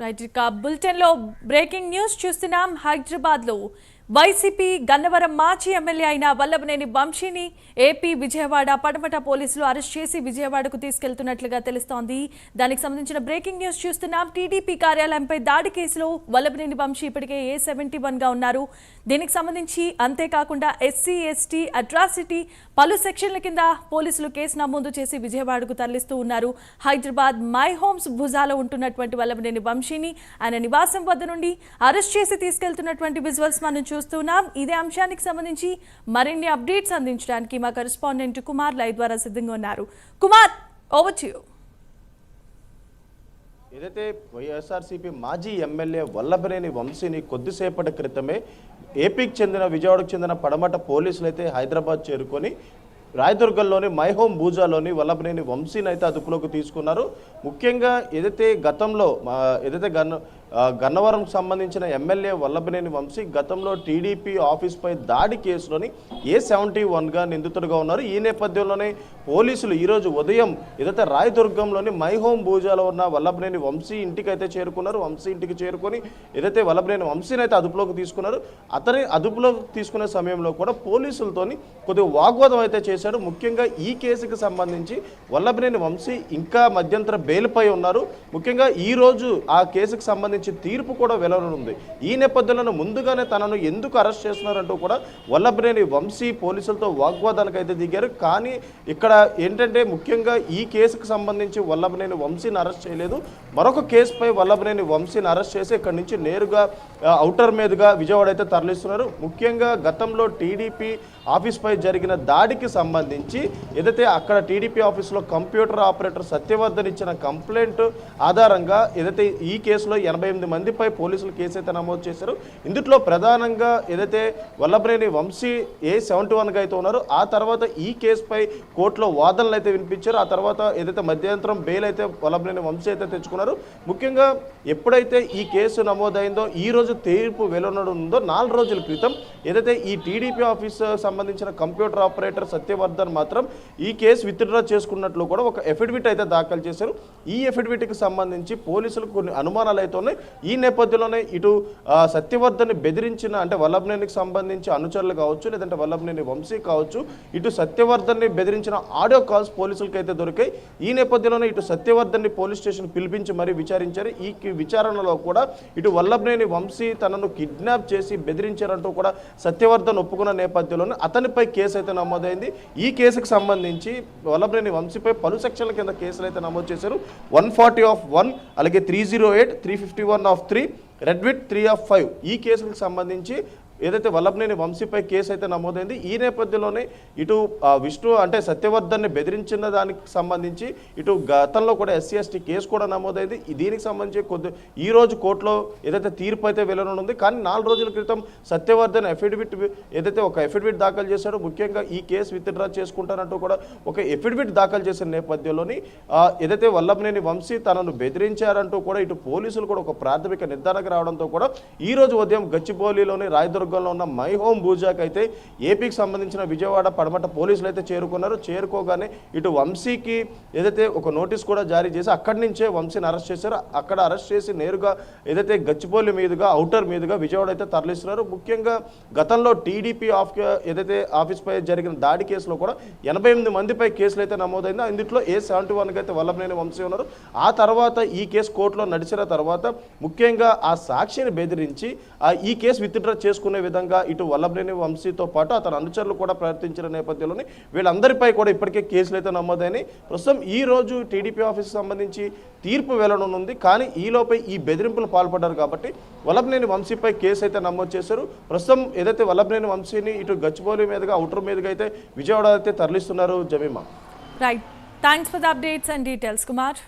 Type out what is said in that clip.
Right ఇక బులెటిన్లో breaking news చూస్తున్నాం హైదరాబాద్లో. వైసీపీ గన్నవరం మాజీ ఎమ్మెల్యే అయిన వల్లభనేని వంశీని ఏపీ విజయవాడ పడమట పోలీసులు అరెస్ట్ చేసి విజయవాడకు తీసుకెళ్తున్నట్లుగా తెలుస్తోంది. దానికి సంబంధించిన బ్రేకింగ్ న్యూస్ చూస్తున్నాం. టీడీపీ కార్యాలయంపై దాడి కేసులో వల్లభనేని వంశీ ఇప్పటికే ఏ సెవెంటీ వన్గా ఉన్నారు. దీనికి సంబంధించి అంతేకాకుండా ఎస్సీ ఎస్టీ అట్రాసిటీ పలు సెక్షన్ల కింద పోలీసులు కేసు నమోదు చేసి విజయవాడకు తరలిస్తూ ఉన్నారు. హైదరాబాద్ మై హోమ్స్ భుజాలో ఉంటున్నటువంటి వల్లభనేని వంశీని ఆయన నివాసం వద్ద నుండి అరెస్ట్ చేసి తీసుకెళ్తున్నటువంటి విజువల్స్ మనం చూస్తున్నాం. ఇదే అంశానికి సంబంధించి మరిన్ని అప్డేట్స్ అందించడానికి మా కరెస్పాండెంట్ కుమార్ లై ద్వారా సిద్ధంగా ఉన్నారు. కుమార్ ఓవర్ టు ఏదైతే వైఎస్ఆర్సీపీ మాజీ ఎమ్మెల్యే వల్లభనేని వంశీని కొద్దిసేపటి క్రితమే ఏపీకి చెందిన విజయవాడకు చెందిన పడమట పోలీసులు అయితే హైదరాబాద్ చేరుకొని రాయదుర్గంలోని మైహోమ్ భూజాలోని వల్లభనేని వంశీని అయితే అదుపులోకి తీసుకున్నారు. ముఖ్యంగా ఏదైతే గతంలో ఏదైతే గన్న గన్నవరం సంబంధించిన ఎమ్మెల్యే వల్లభనేని వంశీ గతంలో టీడీపీ ఆఫీస్పై దాడి కేసులోని ఏ సెవెంటీ వన్గా నిందితుడిగా ఉన్నారు. ఈ నేపథ్యంలోనే పోలీసులు ఈరోజు ఉదయం ఏదైతే రాయదుర్గంలోని మై భూజాలో ఉన్న వల్లభనేని వంశీ ఇంటికి అయితే చేరుకున్నారు. వంశీ ఇంటికి చేరుకొని ఏదైతే వల్లభనేని వంశీని అయితే అదుపులోకి తీసుకున్నారు. అతని అదుపులోకి తీసుకునే సమయంలో కూడా పోలీసులతోని కొద్దిగా వాగ్వాదం అయితే చేశాడు ముఖ్యంగా ఈ కేసుకి సంబంధించి వల్లభనేని వంశీ ఇంకా మధ్యంతర బెయిల్పై ఉన్నారు. ముఖ్యంగా ఈ రోజు ఆ కేసుకు సంబంధించి తీర్పు కూడా వెలువనుంది ఈ నేపథ్యంలో ముందుగానే తనను ఎందుకు అరెస్ట్ చేస్తున్నారంటూ కూడా వల్లభనేని వంశీ పోలీసులతో వాగ్వాదానికి అయితే దిగారు. కానీ ఇక్కడ ఏంటంటే ముఖ్యంగా ఈ కేసుకు సంబంధించి వల్లభనేని వంశీని అరెస్ట్ చేయలేదు. మరొక కేసుపై వల్లభనేని వంశీని అరెస్ట్ చేసి ఇక్కడ నుంచి నేరుగా అవుటర్ మీదుగా విజయవాడ అయితే తరలిస్తున్నారు. ముఖ్యంగా గతంలో టీడీపీ ఆఫీస్పై జరిగిన దాడికి సంబంధించి ఏదైతే అక్కడ టీడీపీ ఆఫీస్లో కంప్యూటర్ ఆపరేటర్ సత్యవర్ధన్ ఇచ్చిన కంప్లైంట్ ఆధారంగా ఏదైతే ఈ కేసులో ఎనభై ఎనిమిది మందిపై పోలీసులు కేసు అయితే నమోదు చేశారు. ఇందులో ప్రధానంగా ఏదైతే వల్లభనేని వంశీ ఏ సెవెంటీ వన్గా అయితే ఉన్నారో ఆ తర్వాత ఈ కేసుపై కోర్టులో వాదనలు అయితే వినిపించారు. ఆ తర్వాత ఏదైతే మధ్యంతరం బెయిల్ అయితే వల్లభనేని వంశీ అయితే తెచ్చుకున్నారు. ముఖ్యంగా ఎప్పుడైతే ఈ కేసు నమోదైందో ఈ రోజు తీర్పు వెలువడనుందో నాలుగు రోజుల క్రితం ఏదైతే ఈ టీడీపీ ఆఫీస్ సంబంధించిన కంప్యూటర్ ఆపరేటర్ సత్యవర్ధన్ మాత్రం ఈ కేసు విత్డ్రా చేసుకున్నట్లు కూడా ఒక ఎఫిడవిట్ అయితే దాఖలు చేశారు. ఈ ఎఫిడవిట్కి సంబంధించి పోలీసులకు కొన్ని అనుమానాలు అయితే ఉన్నాయి. ఈ నేపథ్యంలోనే ఇటు సత్యవర్ధన్ బెదిరించిన అంటే వల్లభనేనికి సంబంధించి అనుచరులు కావచ్చు లేదంటే వల్లభనేని వంశీ కావచ్చు ఇటు సత్యవర్ధన్ని బెదిరించిన ఆడియో కాల్స్ పోలీసులకు అయితే దొరికాయి. ఈ నేపథ్యంలోనే ఇటు సత్యవర్ధన్ని పోలీస్ స్టేషన్ పిలిపించి మరీ విచారించారు. ఈ విచారణలో కూడా ఇటు వల్లభనేని వంశీ తనను కిడ్నాప్ చేసి బెదిరించారంటూ కూడా సత్యవర్ధన్ ఒప్పుకున్న నేపథ్యంలోనే అతనిపై కేసు అయితే నమోదైంది. ఈ కేసుకు సంబంధించి వల్లభనేని వంశీపై పలు సెక్షన్ల కింద కేసులు అయితే నమోదు చేశారు. వన్ ఫార్టీ ఆఫ్ వన్ అలాగే three zero eight three fifty one of three read with three of five ఈ కేసులకు సంబంధించి ఏదైతే వల్లభనేని వంశీపై కేసు అయితే నమోదైంది ఈ నేపథ్యంలోనే ఇటు విష్ణు అంటే సత్యవర్ధన్ని బెదిరించిన దానికి సంబంధించి ఇటు గతంలో కూడా ఎస్సీ ఎస్టీ కేసు కూడా నమోదైంది. దీనికి సంబంధించి కొద్ది ఈ రోజు కోర్టులో ఏదైతే తీర్పు అయితే వెలువనుంది కానీ నాలుగు రోజుల క్రితం సత్యవర్ధన్ ఎఫిడవిట్ ఏదైతే ఒక ఎఫిడవిట్ దాఖలు చేశాడో ముఖ్యంగా ఈ కేసు విత్డ్రా చేసుకుంటానంటూ కూడా ఒక ఎఫిడవిట్ దాఖలు చేసిన నేపథ్యంలోని ఏదైతే వల్లభనేని వంశీ తనను బెదిరించారంటూ కూడా ఇటు పోలీసులు కూడా ఒక ప్రాథమిక నిర్ధారణకు రావడంతో కూడా ఈ రోజు ఉదయం గచ్చిబౌలిలోని నియోజకవర్గంలో ఉన్న మై హోమ్ భూజాకి అయితే ఏపీకి సంబంధించిన విజయవాడ పడమట పోలీసులు అయితే చేరుకున్నారు. చేరుకోగానే ఇటు వంశీకి ఏదైతే ఒక నోటీస్ కూడా జారీ చేసి అక్కడి నుంచే వంశీని అరెస్ట్ చేశారు. అక్కడ అరెస్ట్ చేసి నేరుగా ఏదైతే గచ్చిపోలి మీదుగా అవుటర్ మీదుగా విజయవాడ అయితే తరలిస్తున్నారు. ముఖ్యంగా గతంలో టీడీపీ ఆఫ్ ఏదైతే ఆఫీస్పై జరిగిన దాడి కేసులో కూడా ఎనభై ఎనిమిది మందిపై కేసులు అయితే నమోదైంది. ఇందులో ఏ సెవెంటీ వన్కి అయితే వల్లభనేని వంశీ ఉన్నారు. ఆ తర్వాత ఈ కేసు కోర్టులో నడిచిన తర్వాత ముఖ్యంగా ఆ సాక్షిని బెదిరించి ఆ ఈ కేసు విత్డ్రా చేసుకునే విధంగా ఇటు వల్లభనేని వంశీతో పాటు అతని అనుచరులు కూడా ప్రవర్తించిన నేపథ్యంలోనే వీళ్ళందరిపై కూడా ఇప్పటికే కేసులు అయితే నమోదైనాయి. ప్రస్తుతం ఈ రోజు టీడీపీ ఆఫీస్ సంబంధించి తీర్పు వెళ్ళనుంది కానీ ఈలోపై ఈ బెదిరింపులు పాల్పడ్డారు కాబట్టి వల్లభనేని వంశీపై కేసు అయితే నమోదు చేశారు. ప్రస్తుతం ఏదైతే వల్లభనేని వంశీని ఇటు గచ్చిబౌలి మీదుగా అవుటర్ మీదుగా అయితే విజయవాడ అయితే తరలిస్తున్నారు Jamima. Right thanks for the updates and details Kumar